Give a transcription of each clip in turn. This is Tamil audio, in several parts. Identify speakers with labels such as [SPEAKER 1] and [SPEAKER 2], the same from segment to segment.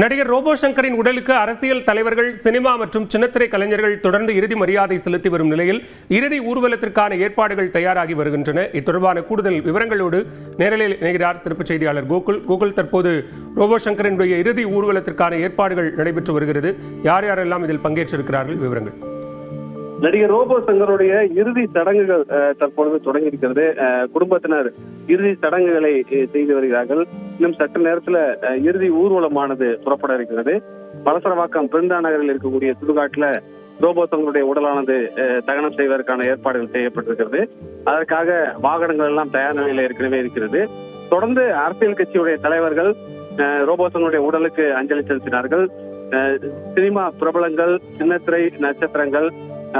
[SPEAKER 1] நடிகர் ரோபோ சங்கரின் உடலுக்கு அரசியல் தலைவர்கள் சினிமா மற்றும் சின்னத்திரை கலைஞர்கள் தொடர்ந்து இறுதி மரியாதை செலுத்தி வரும் நிலையில் இறுதி ஊர்வலத்திற்கான ஏற்பாடுகள் தயாராகி வருகின்றன. இத்தொடர்பான கூடுதல் விவரங்களோடு நேரலில் இணைகிறார் சிறப்பு செய்தியாளர் கோகுல். கோகுல் தற்போது ரோபோ சங்கரினுடைய இறுதி ஊர்வலத்திற்கான ஏற்பாடுகள் நடைபெற்று வருகிறது. யார் யாரெல்லாம் இதில் பங்கேற்றிருக்கிறார்கள்? விவரங்கள்.
[SPEAKER 2] நடிகர் ரோபோ சங்கருடைய இறுதி சடங்குகள் தற்பொழுது தொடங்கி இருக்கிறது குடும்பத்தினர் இறுதி சடங்குகளை செய்து வருகிறார்கள். இன்னும் சற்று நேரத்துல இறுதி ஊர்வலமானது புறப்பட இருக்கிறது. பலசரவாக்கம் பிருந்தா நகரில் இருக்கக்கூடிய சுடுகாட்டுல ரோபோ உடலானது தகனம் செய்வதற்கான ஏற்பாடுகள் செய்யப்பட்டிருக்கிறது. அதற்காக வாகனங்கள் எல்லாம் தயார் நிலையில ஏற்கனவே இருக்கிறது. தொடர்ந்து அரசியல் கட்சியுடைய தலைவர்கள் அஹ், உடலுக்கு அஞ்சலி செலுத்தினார்கள். அஹ், சினிமா பிரபலங்கள் சின்னத்திரை நட்சத்திரங்கள்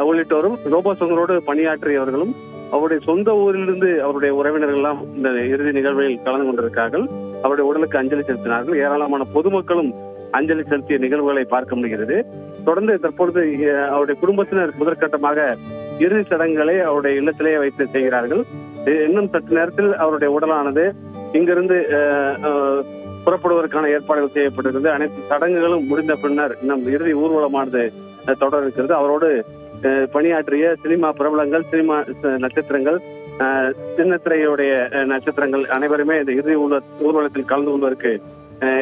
[SPEAKER 2] உள்ளிட்டோரும் ரோபோசங்களோடு பணியாற்றியவர்களும் அவருடைய சொந்த ஊரிலிருந்து அவருடைய உறவினர்கள் எல்லாம் இந்த இறுதி நிகழ்வில் கலந்து கொண்டிருக்கிறார்கள். அவருடைய உடலுக்கு அஞ்சலி செலுத்தினார்கள். ஏராளமான பொதுமக்களும் அஞ்சலி செலுத்திய நிகழ்வுகளை பார்க்க முடிகிறது. தொடர்ந்து தற்பொழுது அவருடைய குடும்பத்தினர் முதற்கட்டமாக இறுதி சடங்குகளை அவருடைய இல்லத்திலேயே வைத்து செய்கிறார்கள். இன்னும் சற்று நேரத்தில் அவருடைய உடலானது இங்கிருந்து அஹ், அஹ், புறப்படுவதற்கான ஏற்பாடுகள் செய்யப்பட்டிருக்கிறது. அனைத்து சடங்குகளும் முடிந்த பின்னர் நம் இறுதி ஊர்வலமானது தொடர் இருக்கிறது. அவரோடு பணியாற்றிய சினிமா பிரபலங்கள் சினிமா நட்சத்திரங்கள் சின்னத்திரையுடைய நட்சத்திரங்கள் அனைவருமே இந்த இறுதி ஊர்வல ஊர்வலத்தில் கலந்து கொள்வதற்கு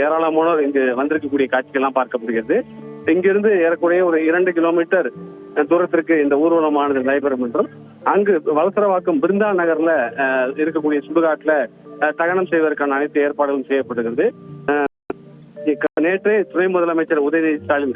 [SPEAKER 2] ஏராளமானோர் இங்கு வந்திருக்கக்கூடிய காட்சிகள்லாம் பார்க்க முடிகிறது. இங்கிருந்து ஏறக்குறைய ஒரு இரண்டு கிலோமீட்டர் தூரத்திற்கு இந்த ஊர்வலமானது நடைபெறும் என்றும் அங்கு வலசரவாக்கம் பிருந்தா நகர்ல இருக்கக்கூடிய சுடுகாட்டுல தகனம் செய்வதற்கான அனைத்து ஏற்பாடுகளும் செய்யப்படுகிறது நேற்று துணை முதலமைச்சர் உதயநிதி ஸ்டாலின்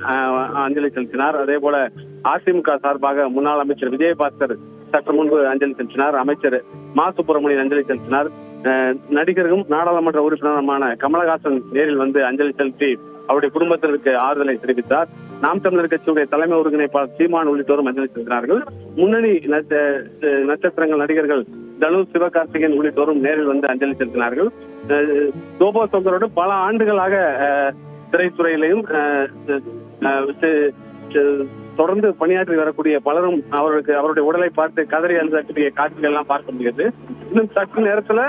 [SPEAKER 2] அஞ்சலி செலுத்தினார். அதே போல அதிமுக சார்பாக முன்னாள் அமைச்சர் விஜயபாஸ்கர் சற்று முன்பு அஞ்சலி செலுத்தினார். அமைச்சர் மா. சுப்பிரமணியன் அஞ்சலி செலுத்தினார். அஹ், நடிகரும் நாடாளுமன்ற உறுப்பினருமான கமலஹாசன் நேரில் வந்து அஞ்சலி செலுத்தி அவருடைய குடும்பத்தினருக்கு ஆறுதலை தெரிவித்தார். நாம் தமிழர் கட்சியுடைய தலைமை ஒருங்கிணைப்பாளர் சீமான் உள்ளிட்டோரும் அஞ்சலி செலுத்தினார்கள். முன்னணி நட்ச- நட்சத்திரங்கள் நடிகர்கள் தனுஷ் சிவகார்த்திகேயன் உள்ளிட்டோரும் நேரில் வந்து அஞ்சலி செலுத்தினார்கள். அஹ், ரோபோ சங்கரோடு பல ஆண்டுகளாக அஹ், திரைத்துறையிலையும் அஹ், அஹ், தொடர்ந்து பணியாற்றி வரக்கூடிய பலரும் அவருக்கு அவருடைய உடலை பார்த்து கதறி அழுதக்கூடிய காட்சிகள் எல்லாம் பார்க்க முடியுது. இன்னும் சற்று நேரத்துல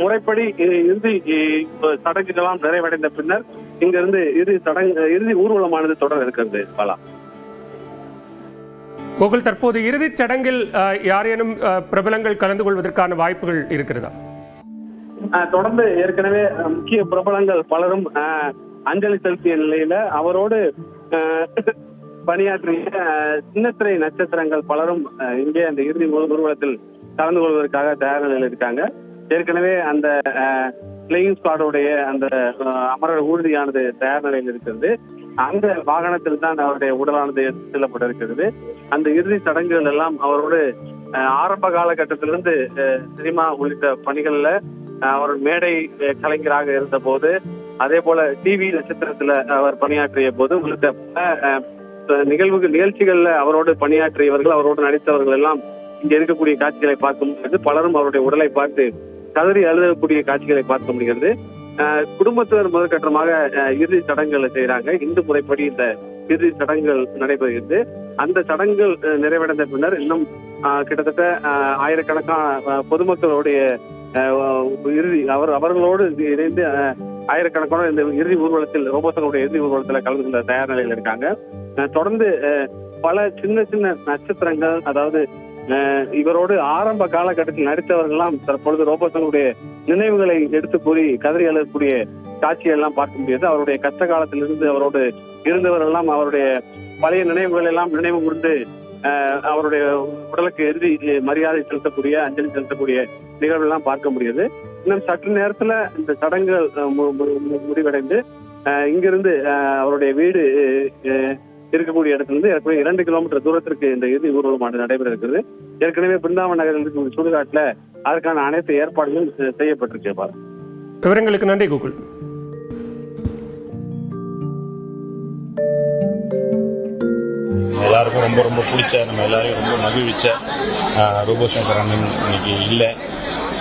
[SPEAKER 2] முறைப்படி இறுதி சடங்குகளாம் நிறைவடைந்த பின்னர் இங்கிருந்து இறுதி சடங்கு இறுதி ஊர்வலமானது தொடர இருக்கிறது. பாலா
[SPEAKER 1] கோகுல் தற்போது இறுதிச் சடங்கில் யாரேனும் பிரபலங்கள் கலந்து கொள்வதற்கான வாய்ப்புகள் இருக்கிறதா?
[SPEAKER 2] தொடர்ந்து ஏற்கனவே முக்கிய பிரபலங்கள் பலரும் அஞ்சலி செலுத்திய நிலையில அவரோடு பணியாற்றிய சின்னத்திரை நட்சத்திரங்கள் பலரும் இங்கே அந்த இறுதி ஊர்வலத்தில் கலந்து கொள்வதற்காக தயார் நிலையில் இருக்காங்க. ஏற்கனவே அந்த பிளேயிங் ஸ்குவாடோடைய அந்த அமரர் ஊர்தியானது தயார் நிலையில் இருக்கிறது. அந்த வாகனத்தில் தான் அவருடைய உடலானது எடுத்து செல்லப்பட இருக்கிறது அந்த இறுதி சடங்குகள் எல்லாம் அவரோடு ஆரம்ப காலகட்டத்திலிருந்து சினிமா உள்ளிட்ட பணிகள்ல அவர் மேடை கலைஞராக இருந்த போது அதே போல டிவி நட்சத்திரத்துல அவர் பணியாற்றிய போது உள்ளிட்ட பல, நிகழ்வுகள் நிகழ்ச்சிகள்ல அவரோடு பணியாற்றியவர்கள் அவரோடு நடித்தவர்கள் எல்லாம் இங்க இருக்கக்கூடிய காட்சிகளை பார்க்க முடிகிறது. பலரும் அவருடைய உடலை பார்த்து கதறி அழுதக்கூடிய காட்சிகளை பார்க்க முடிகிறது. குடும்பத்தினர் முதற்கட்டமாக இறுதி சடங்குகளை செய்யறாங்க இந்து முறைப்படி இந்த இறுதி சடங்குகள் நடைபெறுகிறது. அந்த சடங்குகள் நிறைவடைந்த பின்னர் இன்னும் கிட்டத்தட்ட ஆயிரக்கணக்கான பொதுமக்களுடைய அஹ் இறுதி அவர் அவர்களோடு இணைந்து ஆயிரக்கணக்கான இந்த இறுதி ஊர்வலத்தில் ரோபோசனுடைய இறுதி ஊர்வலத்தில் கலந்து கொள்ள தயார் நிலையில் இருக்காங்க. தொடர்ந்து அஹ், பல சின்ன சின்ன நட்சத்திரங்கள் அதாவது அஹ், இவரோடு ஆரம்ப காலகட்டத்தில் நடித்தவர்கள்லாம் தற்பொழுது ரோபோசனுடைய நினைவுகளை எடுத்து கூறி கதறி எழுதக்கூடிய காட்சியெல்லாம் பார்க்க முடியாது. அவருடைய கஷ்ட காலத்திலிருந்து அவரோடு இருந்தவரெல்லாம் அவருடைய பழைய நினைவுகள் எல்லாம் நினைவு கூர்ந்து அஹ், அவருடைய உடலுக்கு இறுதி மரியாதை செலுத்தக்கூடிய அஞ்சலி செலுத்தக்கூடிய நிகழ்வு எல்லாம் பார்க்க முடியுது. இன்னும் சற்று நேரத்துல இந்த சடங்குகள் மு- மு- முடிவடைந்து அஹ், இங்கிருந்து அஹ், அவருடைய வீடு அஹ், இருக்கக்கூடிய இடத்துல இருந்து ஏற்கனவே இரண்டு கிலோமீட்டர் தூரத்திற்கு இந்த இறுதி ஊர்வலமானது நடைபெற இருக்கிறது. ஏற்கனவே பிருந்தாவன் நகரில் இருக்கக்கூடிய சுடுகாட்டுல அதற்கான அனைத்து ஏற்பாடுகளும் செய்யப்பட்டிருக்கு பாரு
[SPEAKER 1] விவரங்களுக்கு நன்றி கோகுல்
[SPEAKER 3] எல்லாருக்கும் ரொம்ப ரொம்ப பிடிச்ச நம்ம எல்லாரையும் ரொம்ப மகிழ்விச்ச ஆஹ், ரூபோ சங்கர் அண்ணன் இன்னைக்கு இல்லை.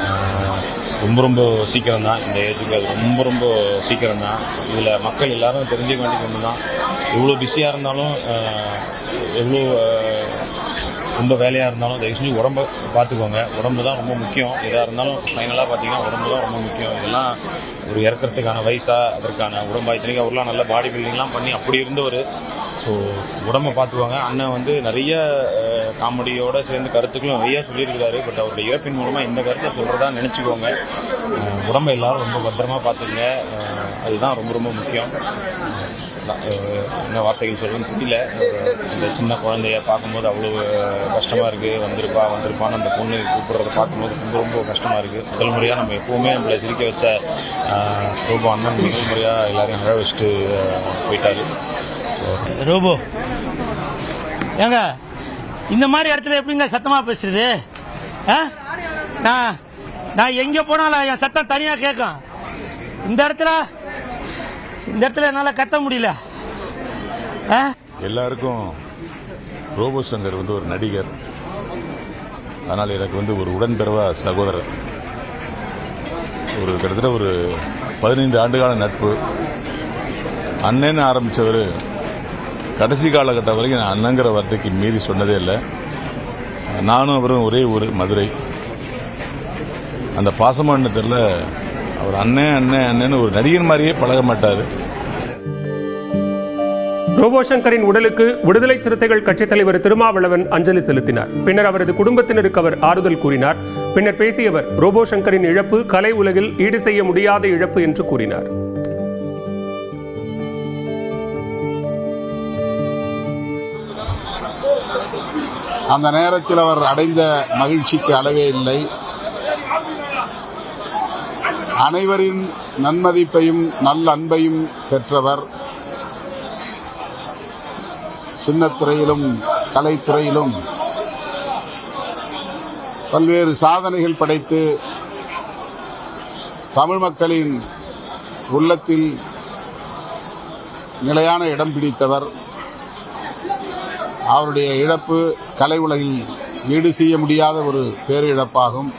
[SPEAKER 3] ஆஹ், ரொம்ப ரொம்ப சீக்கிரம் தான் இந்த ஏஜுக்கு அது ரொம்ப ரொம்ப சீக்கிரம் தான் இதில் மக்கள் எல்லாரும் தெரிஞ்சுக்க வேண்டியது ஒன்று தான் எவ்வளோ பிஸியாக இருந்தாலும் எவ்வளோ ரொம்ப வேலையாக இருந்தாலும் தயவு செஞ்சு உடம்ப பார்த்துக்கோங்க. உடம்பு தான் ரொம்ப முக்கியம். எதாக இருந்தாலும் ஃபைனலாக பார்த்தீங்கன்னா உடம்பு தான் ரொம்ப முக்கியம். இதெல்லாம் ஒரு இறக்கிறதுக்கான வயசாக அதற்கான உடம்பா இத்தனைக்கு அவர்லாம் நல்ல பாடி பில்டிங்லாம் பண்ணி அப்படி இருந்தவர். ஸோ உடம்பை பார்த்துக்கோங்க. அண்ணன் வந்து நிறைய காமெடியோடு சேர்ந்து கருத்துக்களும் நிறைய சொல்லியிருக்கிறாரு. பட் அவருடைய இறப்பின் மூலமாக இந்த கருத்தை சொல்கிறதா நினச்சிக்கோங்க. உடம்பை எல்லாரும் ரொம்ப பத்திரமா பார்த்துக்குங்க. அதுதான் ரொம்ப ரொம்ப முக்கியம். என்ன வார்த்தைகள் சொல்லணும்னு தெரியல. இந்த சின்ன குழந்தைய பார்க்கும்போது அவ்வளோ கஷ்டமாக இருக்குது வந்திருப்பா வந்திருப்பான்னு அந்த பொண்ணு கூப்பிட்றத பார்க்கும்போது ரொம்ப ரொம்ப கஷ்டமாக இருக்குது முதல் முறையாக நம்ம எப்போவுமே நம்மளை சிரிக்க வச்ச ரூபோ அண்ணன் முதல் முறையாக எல்லாரையும் அழ வச்சுட்டு அஹ், போயிட்டாரு.
[SPEAKER 4] ஏங்க இந்த மாதிரி இடத்துல எப்படிங்க சத்தமாக பேசுறது? ஆ? நான் நான் எங்கே போனாலும் என் சத்தம் தனியாக கேட்கும். இந்த இடத்துல இந்த இடத்துல என்னால கத்த முடியல. ஆ?
[SPEAKER 5] எல்லாருக்கும் ரோபோ சங்கர் வந்து ஒரு நடிகர். அதனால் எனக்கு வந்து ஒரு உடன்பிறவா சகோதரர். ஒரு கிட்டத்தட்ட ஒரு பதினைந்து ஆண்டுகால நட்பு. அண்ணன்னு ஆரம்பித்தவர் கடைசி காலகட்டம் வரைக்கும் நான் அண்ணங்கிற வார்த்தைக்கு மீறி சொன்னதே இல்லை. நானும் அவரும் ஒரே ஊர் மதுரை. அந்த பாசமான தெரியல அவர் அண்ணன் அண்ணன் அண்ணன்னு ஒரு நடிகர் மாதிரியே பழக மாட்டார்.
[SPEAKER 1] ரோபோ சங்கரின் உடலுக்கு விடுதலை சிறுத்தைகள் கட்சித் தலைவர் திருமாவளவன் அஞ்சலி செலுத்தினார். பின்னர் அவரது குடும்பத்தினருக்கு அவர் ஆறுதல் கூறினார். பின்னர் பேசிய அவர் ரோபோ சங்கரின் இழப்பு கலை உலகில் ஈடு செய்ய முடியாத இழப்பு என்று கூறினார்.
[SPEAKER 6] அந்த நேரத்தில் அவர் அடைந்த மகிழ்ச்சிக்கு அளவே இல்லை. அனைவரின் நன்மதிப்பையும் நல்ல அன்பையும் பெற்றவர். சின்னத்துறையிலும் கலைத்துறையிலும் பல்வேறு சாதனைகள் படைத்து தமிழ் மக்களின் உள்ளத்தில் நிலையான இடம் பிடித்தவர். அவருடைய இழப்பு கலை உலகில் ஈடு செய்ய முடியாத ஒரு பேரிழப்பாகும்.